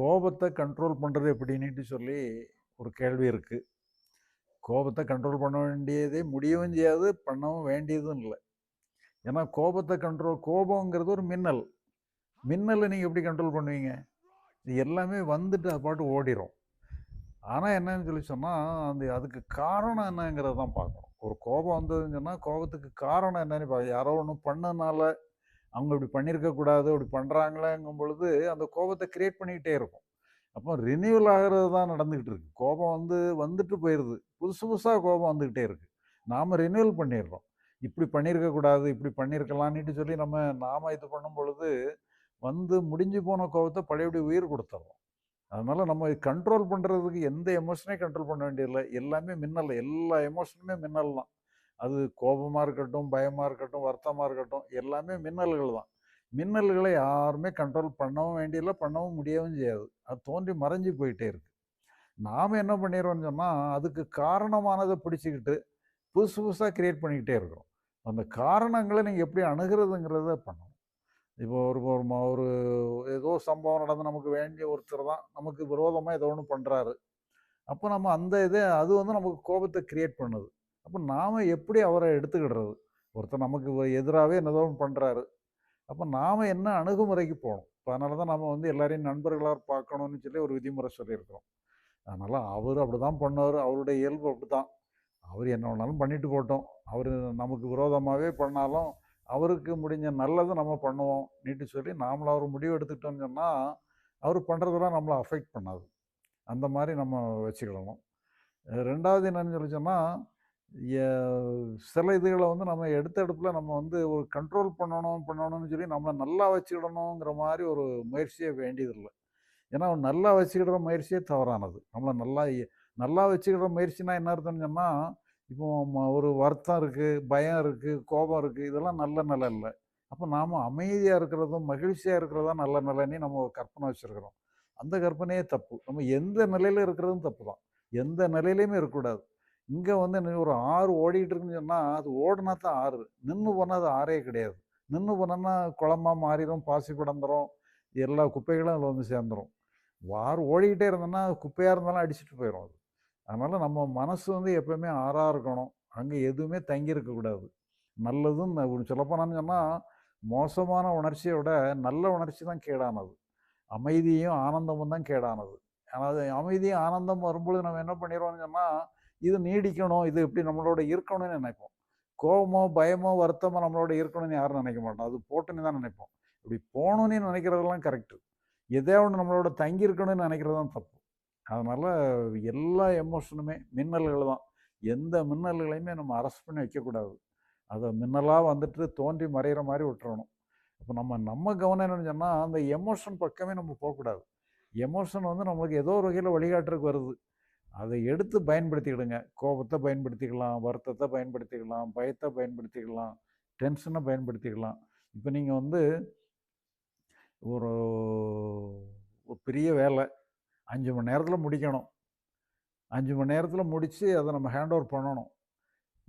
கோபத்தை கண்ட்ரோல் பண்ணுறது எப்படின்னுட்டு சொல்லி ஒரு கேள்வி இருக்குது கோபத்தை கண்ட்ரோல் பண்ண வேண்டியதே முடியவும் செய்யாது பண்ணவும் வேண்டியதும் இல்லை. ஏன்னா கோபத்தை கண்ட்ரோல் கோபங்கிறது ஒரு மின்னல். மின்னலை நீங்கள் எப்படி கண்ட்ரோல் பண்ணுவீங்க? இது எல்லாமே வந்துட்டு அது பாட்டு ஓடிரும். ஆனால் என்னன்னு சொல்லி சொன்னால் அந்த அதுக்கு காரணம் என்னங்கிறத தான் பார்க்கணும். ஒரு கோபம் வந்ததுன்னு சொன்னால் கோபத்துக்கு காரணம் என்னன்னு பார்க்க யாரோ ஒன்று பண்ணனால அவங்க இப்படி பண்ணியிருக்கக்கூடாது அப்படி பண்ணுறாங்களேங்கும் பொழுது அந்த கோபத்தை கிரியேட் பண்ணிக்கிட்டே இருக்கும். அப்போ ரினியூவல் ஆகிறது தான் நடந்துக்கிட்டு இருக்கு. கோபம் வந்து வந்துட்டு போயிடுது புதுசு புதுசாக கோபம் வந்துக்கிட்டே இருக்கு. நாம் ரினியூவல் பண்ணிடுறோம். இப்படி பண்ணியிருக்கக்கூடாது இப்படி பண்ணியிருக்கலான்னுட்டு சொல்லி நம்ம நாம் இது பண்ணும் பொழுது வந்து முடிஞ்சு போன கோபத்தை பழையபடி உயிர் கொடுத்துட்றோம் அதனால் நம்ம கண்ட்ரோல் பண்ணுறதுக்கு எந்த எமோஷனையும் கண்ட்ரோல் பண்ண வேண்டியதில்லை. எல்லாமே மின்னல் எல்லா எமோஷனுமே மின்னல் தான். அது கோபமாக இருக்கட்டும் பயமாக இருக்கட்டும் வருத்தமாக இருக்கட்டும் எல்லாமே மின்னல்கள் தான். மின்னல்களை யாருமே கண்ட்ரோல் பண்ணவும் வேண்டியதில்லை பண்ணவும் முடியவும் செய்யாது. அது தோன்றி மறைஞ்சு போயிட்டே இருக்கு. நாம் என்ன பண்ணிடுறோம்னு சொன்னால் அதுக்கு காரணமானதை பிடிச்சிக்கிட்டு புதுசு புதுசாக கிரியேட் பண்ணிக்கிட்டே இருக்கிறோம். அந்த காரணங்களை நீங்கள் எப்படி அணுகிறதுங்கிறத பண்ணணும். இப்போ ஒரு ஒரு ஒரு ஏதோ சம்பவம் நடந்து நமக்கு வேண்டிய ஒருத்தர் தான் நமக்கு விரோதமாக ஏதோ ஒன்று பண்ணுறாரு அப்போ நம்ம அந்த இதை அது வந்து நமக்கு கோபத்தை கிரியேட் பண்ணுது. அப்போ நாம் எப்படி அவரை எடுத்துக்கிடுறது? ஒருத்தர் நமக்கு எதிராகவே என்னதோ பண்ணுறாரு அப்போ நாம் என்ன அணுகுமுறைக்கு போகணும்? இப்போ அதனால தான் நம்ம வந்து எல்லாரையும் நண்பர்களாக பார்க்கணும்னு சொல்லி ஒரு விதிமுறை சொல்லியிருக்கிறோம். அதனால் அவர் அப்படி தான் பண்ணார். அவருடைய இயல்பு அப்படி தான் அவர் என்ன வேணாலும் பண்ணிட்டு போட்டோம் அவர் நமக்கு விரோதமாகவே பண்ணாலும் அவருக்கு முடிஞ்ச நல்லதை நம்ம பண்ணுவோம் நீட்டு சொல்லி நாமளும் அவர் முடிவு எடுத்துக்கிட்டோம்னு சொன்னால் அவர் பண்ணுறதெல்லாம் நம்மளை அஃபெக்ட் பண்ணாது. அந்த மாதிரி நம்ம வச்சுக்கிடணும். ரெண்டாவது என்னன்னு சொல்லி சொன்னால் சில இதுகளை வந்து நம்ம எடுத்த எடுப்பில் நம்ம வந்து ஒரு கண்ட்ரோல் பண்ணணும் பண்ணணும்னு சொல்லி நம்மளை நல்லா வச்சுக்கிடணுங்கிற மாதிரி ஒரு முயற்சியே வேண்டியதில்லை. ஏன்னா நல்லா வச்சுக்கிடுற முயற்சியே தவறானது. நம்மளை நல்லா நல்லா வச்சுக்கிற முயற்சினா என்ன அர்த்தம்னு சொன்னால் இப்போ ம- ஒரு வருத்தம் இருக்குது பயம் இருக்குது கோபம் இருக்குது இதெல்லாம் நல்ல நிலை இல்லை. அப்போ நாம் அமைதியாக இருக்கிறதும் மகிழ்ச்சியாக இருக்கிறதா நல்ல நிலைன்னு நம்ம கற்பனை வச்சுருக்கிறோம். அந்த கற்பனையே தப்பு. நம்ம எந்த நிலையில் இருக்கிறதும் தப்பு தான். எந்த நிலையிலையுமே இருக்கக்கூடாது. இங்கே வந்து என்ன ஒரு ஆறு ஓடிக்கிட்டு இருக்குன்னு சொன்னால் அது ஓடினா தான் ஆறு நின்று போனால் அது ஆறே கிடையாது. நின்று போனோம்னா குளமா மாறிடும் பாசி படந்துடும் எல்லா குப்பைகளும் அதில் வந்து சேர்ந்துரும். ஆறு ஓடிக்கிட்டே இருந்தோன்னா குப்பையாக இருந்தாலும் அடிச்சுட்டு போயிடும் அது. அதனால் நம்ம மனசு வந்து எப்போயுமே ஆறாக இருக்கணும். அங்கே எதுவுமே தங்கி இருக்கக்கூடாது நல்லதும் சொல்லப்போனான்னு சொன்னால் மோசமான உணர்ச்சியை விட நல்ல உணர்ச்சி தான் கேடானது. அமைதியும் ஆனந்தமும் தான் கேடானது. அதாவது அமைதியும் ஆனந்தம் வரும்பொழுது நம்ம என்ன பண்ணிடுவோம்னு சொன்னால் இது நீடிக்கணும் இது இப்படி நம்மளோட இருக்கணும்னு நினைப்போம். கோபமோ பயமோ வருத்தமோ நம்மளோட இருக்கணும்னு யாரும் நினைக்க மாட்டோம். அது போட்டுன்னு தான் நினைப்போம். இப்படி போகணும்னு நினைக்கிறதெல்லாம் கரெக்டு. எதே ஒன்று நம்மளோட தங்கி இருக்கணும்னு நினைக்கிறது தான் தப்பு. அதனால் எல்லா எமோஷனுமே மின்னல்கள் தான். எந்த மின்னல்களையுமே நம்ம அரெஸ்ட் பண்ணி வைக்கக்கூடாது. அதை மின்னலாக வந்துட்டு தோன்றி மறையிற மாதிரி விட்டுறணும். இப்போ நம்ம நம்ம கவனம் என்னன்னு சொன்னால் அந்த எமோஷன் பக்கமே நம்ம போகக்கூடாது. எமோஷன் வந்து நம்மளுக்கு ஏதோ ஒரு வகையில் வழிகாட்டுறதுக்கு வருது. அதை எடுத்து பயன்படுத்திக்கிடுங்க. கோபத்தை பயன்படுத்திக்கலாம் வருத்தத்தை பயன்படுத்திக்கலாம் பயத்தை பயன்படுத்திக்கலாம் டென்ஷனை பயன்படுத்திக்கலாம். இப்போ நீங்கள் வந்து ஒரு ஒரு பெரிய வேலை அஞ்சு மணி நேரத்தில் முடிக்கணும். அஞ்சு மணி நேரத்தில் முடித்து அதை நம்ம ஹேண்ட் ஓவர் பண்ணணும்.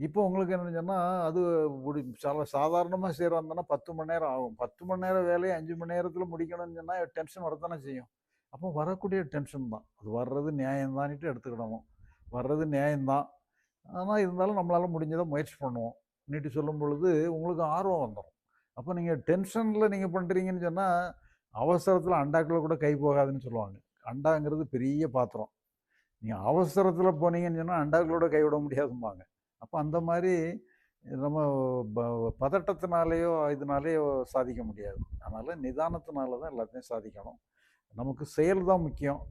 இப்போ உங்களுக்கு என்ன சொன்னால் அது முடி சால சாதாரணமாக செய்கிற பத்து மணி நேரம் ஆகும். பத்து மணி நேரம் வேலையை அஞ்சு மணி நேரத்தில் முடிக்கணும்னு சொன்னால் டென்ஷன் வரத்தானே செய்யும். அப்போ வரக்கூடிய டென்ஷன் தான். அது வர்றது நியாயம்தான்ட்டு எடுத்துக்கிடணும். வர்றது நியாயம்தான். ஆனால் இருந்தாலும் நம்மளால் முடிஞ்சதை முயற்சி பண்ணுவோம். நீட்டு சொல்லும் பொழுது உங்களுக்கு ஆர்வம் வந்துடும் அப்போ நீங்கள் டென்ஷனில் நீங்கள் பண்ணுறீங்கன்னு சொன்னால் அவசரத்தில் அண்டாக்கில் கூட கை போகாதுன்னு சொல்லுவாங்க. அண்டாங்கிறது பெரிய பாத்திரம். நீங்கள் அவசரத்தில் போனீங்கன்னு சொன்னால் அண்டாக்களோட கை விட முடியாதும்பாங்க. அப்போ அந்த மாதிரி நம்ம ப- பதட்டத்தினாலேயோ இதனாலேயோ சாதிக்க முடியாது. அதனால் நிதானத்தினால தான் எல்லாத்தையும் சாதிக்கணும். நமக்கு செயல் தான் முக்கியம்.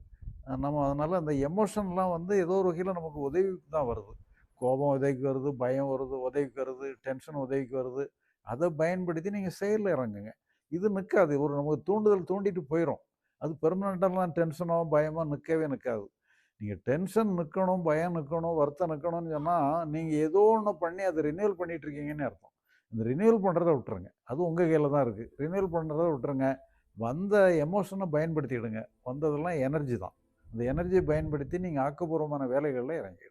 நம்ம அதனால் அந்த எமோஷன்லாம் வந்து ஏதோ ஒரு வகையில் நமக்கு உதவிக்கு தான் வருது. கோபம் உதவிக்கு வருது பயம் வருது உதவிக்கு வருது டென்ஷன் உதவிக்கு வருது. அதை பயன்படுத்தி நீங்கள் செயலில் இறங்குங்க. இது நிற்காது ஒரு நமக்கு தூண்டுதல் தூண்டிட்டு போயிடும் அது பெர்மனெண்ட்டெல்லாம் டென்ஷனோ பயமோ நிற்கவே நிற்காது நீங்கள் டென்ஷன் நிற்கணும் பயம் நிற்கணும் வருத்தம் நிற்கணும்னு சொன்னால் நீங்கள் ஏதோ ஒன்று பண்ணி அதை ரினியூவல் பண்ணிட்டு இருக்கீங்கன்னு அர்த்தம். இந்த ரினியூவல் பண்ணுறதை விட்டுருங்க. அது உங்கள் கையில் தான் இருக்குது ரினியூவல் பண்ணுறதை விட்டுருங்க. வந்த எமோஷனை பயன்படுத்திடுங்க வந்ததெல்லாம் எனர்ஜி தான். அந்த எனர்ஜியை பயன்படுத்தி நீங்கள் ஆக்கப்பூர்வமான வேலைகளில் இறங்கிடுங்க